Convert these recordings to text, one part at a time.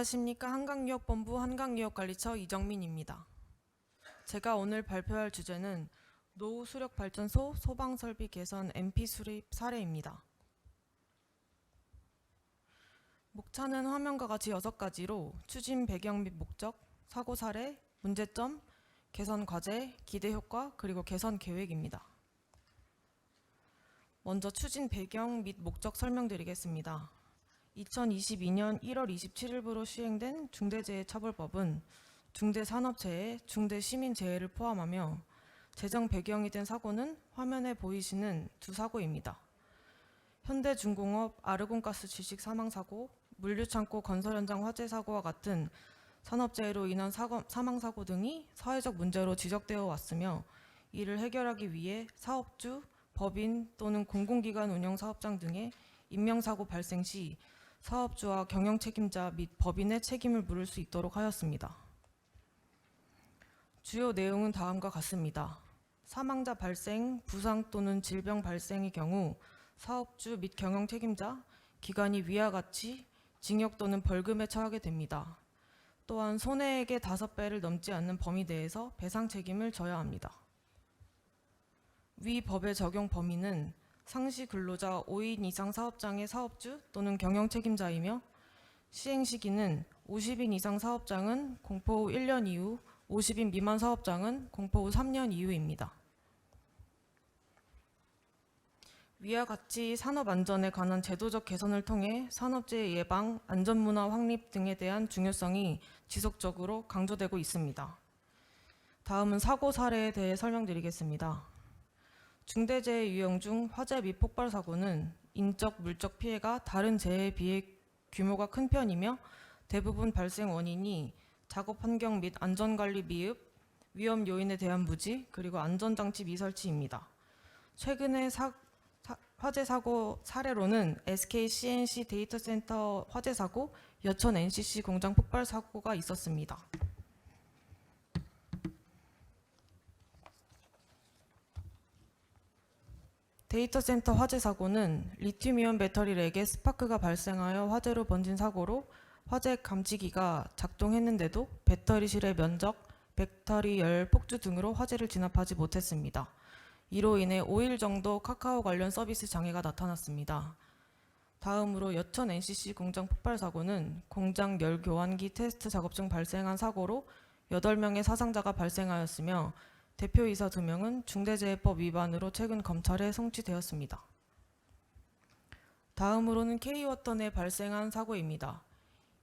안녕하십니까 한강유역본부 한강유역관리처 이정민입니다. 제가 오늘 발표할 주제는 노후 수력 발전소 소방 설비 개선 MP 수립 사례입니다. 목차는 화면과 같이 여섯 가지로 추진 배경 및 목적, 사고 사례, 문제점, 개선 과제, 기대 효과, 그리고 개선 계획입니다. 먼저 추진 배경 및 목적 설명드리겠습니다. 2022년 1월 27일부로 시행된 중대재해처벌법은 중대산업재해, 중대시민재해를 포함하며 재정 배경이 된 사고는 화면에 보이시는 두 사고입니다. 현대중공업 아르곤가스 질식 사망사고, 물류창고 건설 현장 화재 사고와 같은 산업재해로 인한 사고, 사망사고 등이 사회적 문제로 지적되어 왔으며 이를 해결하기 위해 사업주, 법인 또는 공공기관 운영 사업장 등의 인명사고 발생 시 사업주와 경영 책임자 및 법인의 책임을 물을 수 있도록 하였습니다. 주요 내용은 다음과 같습니다. 사망자 발생, 부상 또는 질병 발생의 경우 사업주 및 경영 책임자, 기관이 위와 같이 징역 또는 벌금에 처하게 됩니다. 또한 손해액의 5배를 넘지 않는 범위 내에서 배상 책임을 져야 합니다. 위 법의 적용 범위는 상시 근로자 5인 이상 사업장의 사업주 또는 경영 책임자이며 시행 시기는 50인 이상 사업장은 공포 후 1년 이후, 50인 미만 사업장은 공포 후 3년 이후입니다. 위와 같이 산업 안전에 관한 제도적 개선을 통해 산업재해 예방, 안전문화 확립 등에 대한 중요성이 지속적으로 강조되고 있습니다. 다음은 사고 사례에 대해 설명드리겠습니다. 중대재해 유형 중 화재 및 폭발 사고는 인적, 물적 피해가 다른 재해에 비해 규모가 큰 편이며 대부분 발생 원인이 작업 환경 및 안전관리 미흡, 위험 요인에 대한 무지, 그리고 안전장치 미설치입니다. 최근의 사, 사- 화재 사고 사례로는 SK CNC 데이터 센터 화재 사고, 여천 NCC 공장 폭발 사고가 있었습니다. 데이터 센터 화재 사고는 리튬이온 배터리 렉에 스파크가 발생하여 화재로 번진 사고로 화재 감지기가 작동했는데도 배터리 실의 면적, 배터리 열, 폭주 등으로 화재를 진압하지 못했습니다. 이로 인해 5일 정도 카카오 관련 서비스 장애가 나타났습니다. 다음으로 여천 NCC 공장 폭발 사고는 공장 열 교환기 테스트 작업 중 발생한 사고로 8명의 사상자가 발생하였으며 대표이사 2명은 중대재해법 위반으로 최근 검찰에 송치되었습니다. 다음으로는 K워터 내 발생한 사고입니다.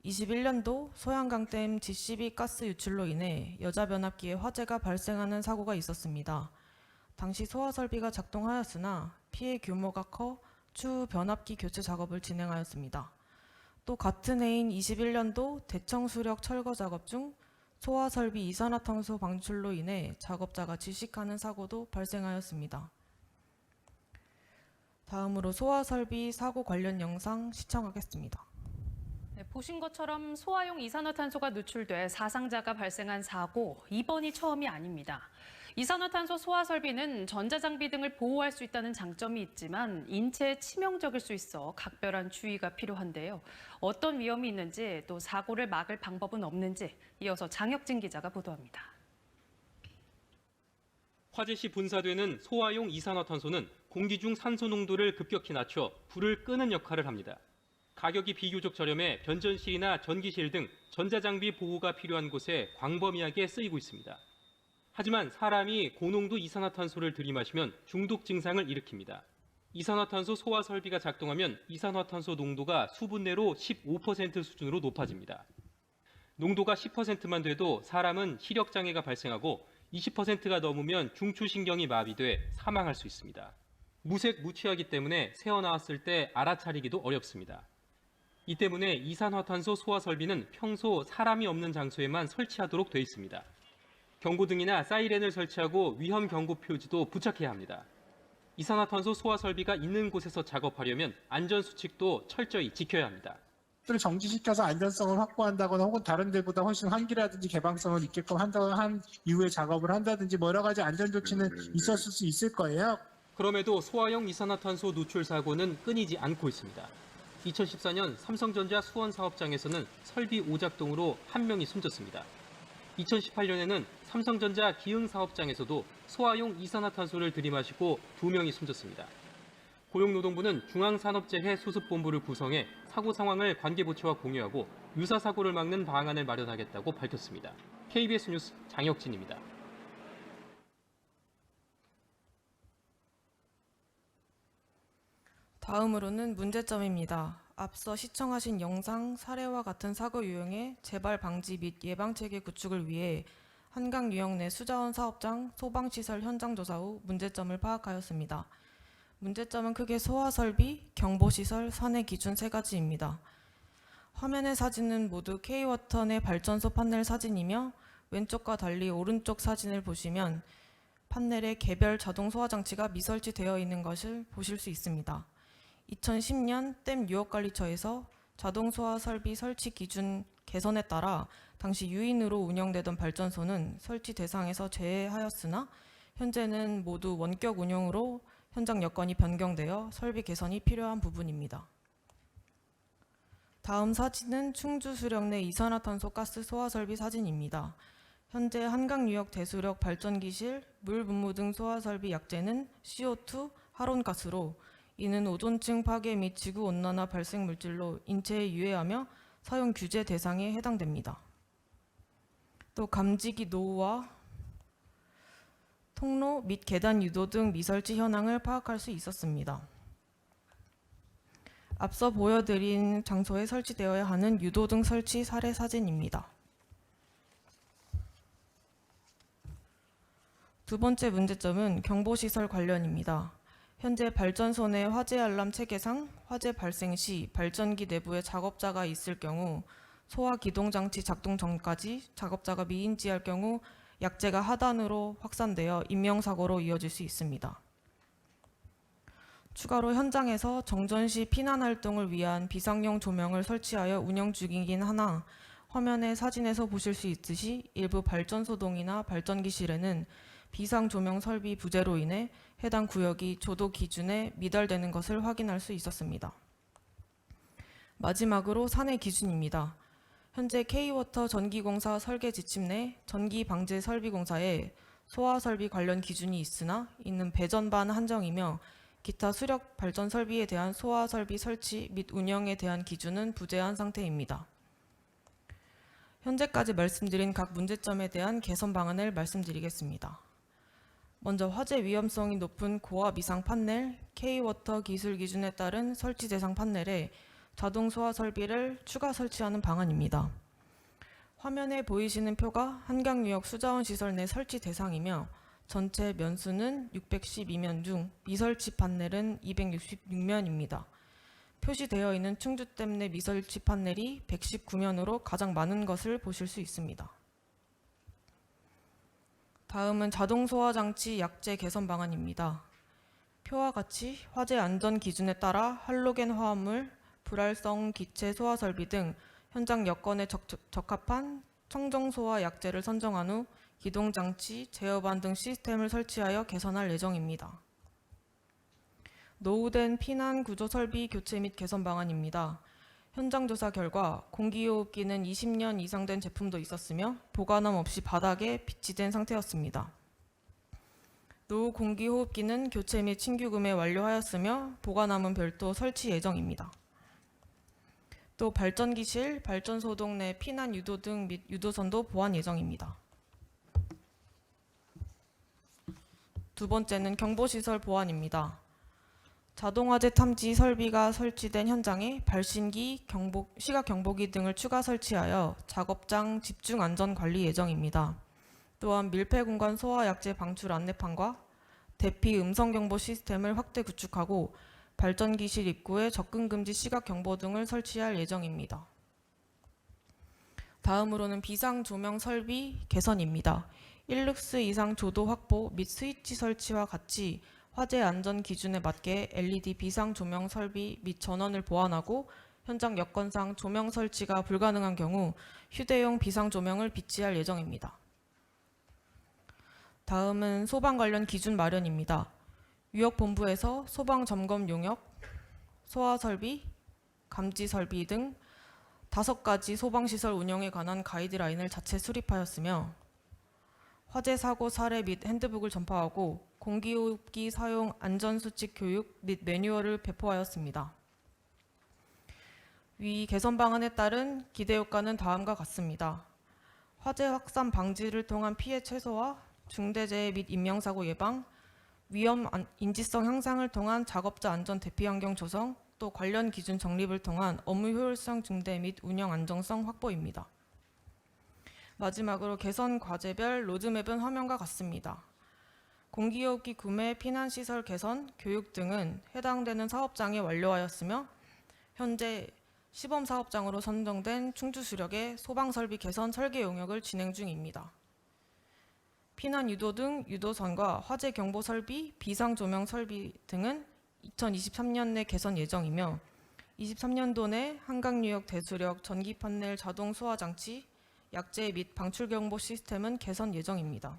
21년도 소양강댐 GCB 가스 유출로 인해 여자변압기에 화재가 발생하는 사고가 있었습니다. 당시 소화 설비가 작동하였으나 피해 규모가 커 추후 변압기 교체 작업을 진행하였습니다. 또 같은 해인 21년도 대청 수력 철거 작업 중 소화 설비 이산화탄소 방출로 인해 작업자가 질식하는 사고도 발생하였습니다. 다음으로 소화 설비 사고 관련 영상 시청하겠습니다. 네, 보신 것처럼 소화용 이산화탄소가 누출돼 사상자가 발생한 사고 이번이 처음이 아닙니다. 이산화탄소 소화 설비는 전자장비 등을 보호할 수 있다는 장점이 있지만 인체에 치명적일 수 있어 각별한 주의가 필요한데요. 어떤 위험이 있는지 또 사고를 막을 방법은 없는지 이어서 장혁진 기자가 보도합니다. 화재 시 분사되는 소화용 이산화탄소는 공기 중 산소 농도를 급격히 낮춰 불을 끄는 역할을 합니다. 가격이 비교적 저렴해 변전실이나 전기실 등 전자장비 보호가 필요한 곳에 광범위하게 쓰이고 있습니다. 하지만 사람이 고농도 이산화탄소를 들이마시면 중독 증상을 일으킵니다. 이산화탄소 소화 설비가 작동하면 이산화탄소 농도가 수분 내로 15% 수준으로 높아집니다. 농도가 10%만 돼도 사람은 시력 장애가 발생하고 20%가 넘으면 중추신경이 마비돼 사망할 수 있습니다. 무색 무취하기 때문에 새어나왔을 때 알아차리기도 어렵습니다. 이 때문에 이산화탄소 소화 설비는 평소 사람이 없는 장소에만 설치하도록 되어 있습니다. 경고등이나 사이렌을 설치하고 위험 경고 표지도 부착해야 합니다. 이산화탄소 소화 설비가 있는 곳에서 작업하려면 안전 수칙도 철저히 지켜야 합니다. 를 정지시켜서 안전성을 확보한다거나 혹은 다른 데보다 훨씬 환기라든지 개방성을 있게끔 한다 한 이후에 작업을 한다든지 뭐 여러 가지 안전 조치는 있었을 수 있을 거예요. 그럼에도 소화용 이산화탄소 누출 사고는 끊이지 않고 있습니다. 2014년 삼성전자 수원 사업장에서는 설비 오작동으로 한 명이 숨졌습니다. 2018년에는 삼성전자 기흥 사업장에서도 소화용 이산화탄소를 들이마시고 두 명이 숨졌습니다. 고용노동부는 중앙산업재해 수습본부를 구성해 사고 상황을 관계부처와 공유하고 유사 사고를 막는 방안을 마련하겠다고 밝혔습니다. KBS 뉴스 장혁진입니다. 다음으로는 문제점입니다. 앞서 시청하신 영상 사례와 같은 사고 유형의 재발 방지 및 예방 체계 구축을 위해 한강 유역 내 수자원 사업장 소방시설 현장 조사 후 문제점을 파악하였습니다. 문제점은 크게 소화 설비, 경보 시설, 선의 기준 세 가지입니다. 화면의 사진은 모두 K워터 내 발전소 판넬 사진이며 왼쪽과 달리 오른쪽 사진을 보시면 판넬에 개별 자동 소화 장치가 미설치되어 있는 것을 보실 수 있습니다. 2010년 댐 유역관리처에서 자동 소화 설비 설치 기준 개선에 따라 당시 유인으로 운영되던 발전소는 설치 대상에서 제외하였으나 현재는 모두 원격 운영으로 현장 여건이 변경되어 설비 개선이 필요한 부분입니다. 다음 사진은 충주 수령 내 이산화탄소 가스 소화 설비 사진입니다. 현재 한강 유역 대수력 발전기실 물 분무 등 소화 설비 약재는 CO2 하론가스로 이는 오존층 파괴 및 지구 온난화 발생 물질로 인체에 유해하며 사용 규제 대상에 해당됩니다. 또 감지기 노후와 통로 및 계단 유도 등 미설치 현황을 파악할 수 있었습니다. 앞서 보여드린 장소에 설치되어야 하는 유도 등 설치 사례 사진입니다. 두 번째 문제점은 경보시설 관련입니다. 현재 발전소 내 화재 알람 체계상 화재 발생 시 발전기 내부에 작업자가 있을 경우 소화 기동 장치 작동 전까지 작업자가 미인지할 경우 약재가 하단으로 확산되어 인명 사고로 이어질 수 있습니다. 추가로 현장에서 정전 시 피난 활동을 위한 비상용 조명을 설치하여 운영 중이긴 하나 화면의 사진에서 보실 수 있듯이 일부 발전소동이나 발전기실에는 비상 조명 설비 부재로 인해 해당 구역이 조도 기준에 미달되는 것을 확인할 수 있었습니다. 마지막으로 사내 기준입니다. 현재 K워터 전기공사 설계 지침 내 전기 방제 설비 공사에 소화 설비 관련 기준이 있으나 이는 배전반 한정이며 기타 수력 발전 설비에 대한 소화 설비 설치 및 운영에 대한 기준은 부재한 상태입니다. 현재까지 말씀드린 각 문제점에 대한 개선 방안을 말씀드리겠습니다. 먼저 화재 위험성이 높은 고압 이상 판넬, K워터 기술 기준에 따른 설치 대상 판넬에 자동 소화 설비를 추가 설치하는 방안입니다. 화면에 보이시는 표가 한강유역 수자원 시설 내 설치 대상이며 전체 면수는 612면 중 미설치 판넬은 266면입니다. 표시되어 있는 충주댐 내 미설치 판넬이 119면으로 가장 많은 것을 보실 수 있습니다. 다음은 자동 소화 장치 약재 개선 방안입니다. 표와 같이 화재 안전 기준에 따라 할로겐 화합물, 불활성 기체 소화 설비 등 현장 여건에 적, 적합한 청정 소화 약재를 선정한 후 기동 장치, 제어반 등 시스템을 설치하여 개선할 예정입니다. 노후된 피난 구조 설비 교체 및 개선 방안입니다. 현장 조사 결과 공기호흡기는 20년 이상 된 제품도 있었으며 보관함 없이 바닥에 비치된 상태였습니다. 노후 공기호흡기는 교체 및 신규 구매 완료하였으며 보관함은 별도 설치 예정입니다. 또 발전기실, 발전소동 내 피난 유도 등 및 유도선도 보완 예정입니다. 두 번째는 경보시설 보완입니다. 자동화재 탐지 설비가 설치된 현장에 발신기, 경보, 시각 경보기 등을 추가 설치하여 작업장 집중 안전 관리 예정입니다. 또한 밀폐 공간 소화 약재 방출 안내판과 대피 음성 경보 시스템을 확대 구축하고 발전기실 입구에 접근 금지 시각 경보 등을 설치할 예정입니다. 다음으로는 비상 조명 설비 개선입니다. 1룩스 이상 조도 확보 및 스위치 설치와 같이 화재 안전 기준에 맞게 LED 비상 조명 설비 및 전원을 보완하고 현장 여건상 조명 설치가 불가능한 경우 휴대용 비상 조명을 비치할 예정입니다. 다음은 소방 관련 기준 마련입니다. 유역본부에서 소방 점검 용역, 소화 설비, 감지 설비 등 다섯 가지 소방시설 운영에 관한 가이드라인을 자체 수립하였으며 화재 사고 사례 및 핸드북을 전파하고 공기호흡기 사용 안전수칙 교육 및 매뉴얼을 배포하였습니다. 위 개선 방안에 따른 기대 효과는 다음과 같습니다. 화재 확산 방지를 통한 피해 최소화, 중대재해 및 인명사고 예방, 위험 안- 인지성 향상을 통한 작업자 안전 대피 환경 조성, 또 관련 기준 정립을 통한 업무 효율성 증대 및 운영 안정성 확보입니다. 마지막으로 개선 과제별 로드맵은 화면과 같습니다. 공기호흡기 구매, 피난시설 개선, 교육 등은 해당되는 사업장에 완료하였으며 현재 시범 사업장으로 선정된 충주수력의 소방설비 개선 설계 용역을 진행 중입니다. 피난 유도 등 유도선과 화재 경보 설비, 비상 조명 설비 등은 2023년 내 개선 예정이며 23년도 내 한강 유역 대수력 전기 판넬 자동 소화 장치, 약제 및 방출 경보 시스템은 개선 예정입니다.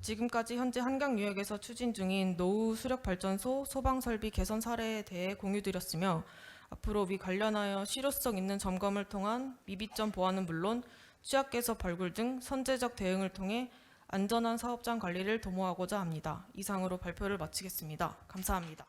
지금까지 현재 한강 유역에서 추진 중인 노후 수력 발전소 소방 설비 개선 사례에 대해 공유드렸으며 앞으로 위 관련하여 실효성 있는 점검을 통한 미비점 보완은 물론 취약계서 발굴 등 선제적 대응을 통해 안전한 사업장 관리를 도모하고자 합니다. 이상으로 발표를 마치겠습니다. 감사합니다.